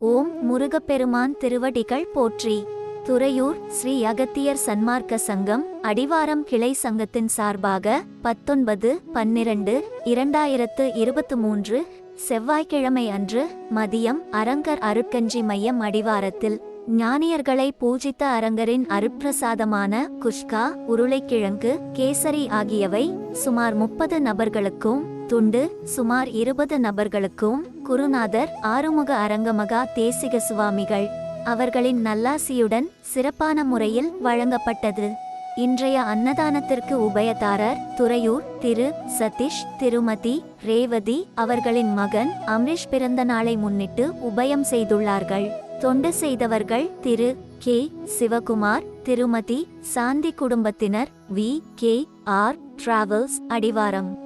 ஓம் முருகப்பெருமான் திருவடிகள் போற்றி. துறையூர் ஸ்ரீ அகத்தியர் சன்மார்க்க சங்கம் அடிவாரம் கிளை சங்கத்தின் சார்பாக பத்தொன்பது பன்னிரண்டு இரண்டாயிரத்து இருபத்து மூன்று செவ்வாய்க்கிழமை அன்று மதியம் அரங்கர் அருட்கஞ்சி மையம் அடிவாரத்தில் ஞானியர்களை பூஜித்த அரங்கரின் அருட்பிரசாதமான குஷ்கா உருளைக்கிழங்கு கேசரி ஆகியவை சுமார் முப்பது நபர்களுக்கும் துண்டு சுமார் இருபது நபர்களுக்கும் குருநாதர் ஆறுமுக அரங்கமகா தேசிக சுவாமிகள். அவர்களின் நல்லாசியுடன் சிறப்பான முறையில் வழங்கப்பட்டது. இன்றைய அன்னதானத்திற்கு உபயதாரர் துறையூர் திரு சதீஷ் திருமதி ரேவதி அவர்களின் மகன் அம்ரிஷ் பிறந்த நாளை முன்னிட்டு உபயம் செய்துள்ளார்கள். தொண்டு செய்தவர்கள் திரு கே சிவகுமார் திருமதி சாந்தி குடும்பத்தினர் வி கே ஆர் டிராவல்ஸ் அடிவாரம்.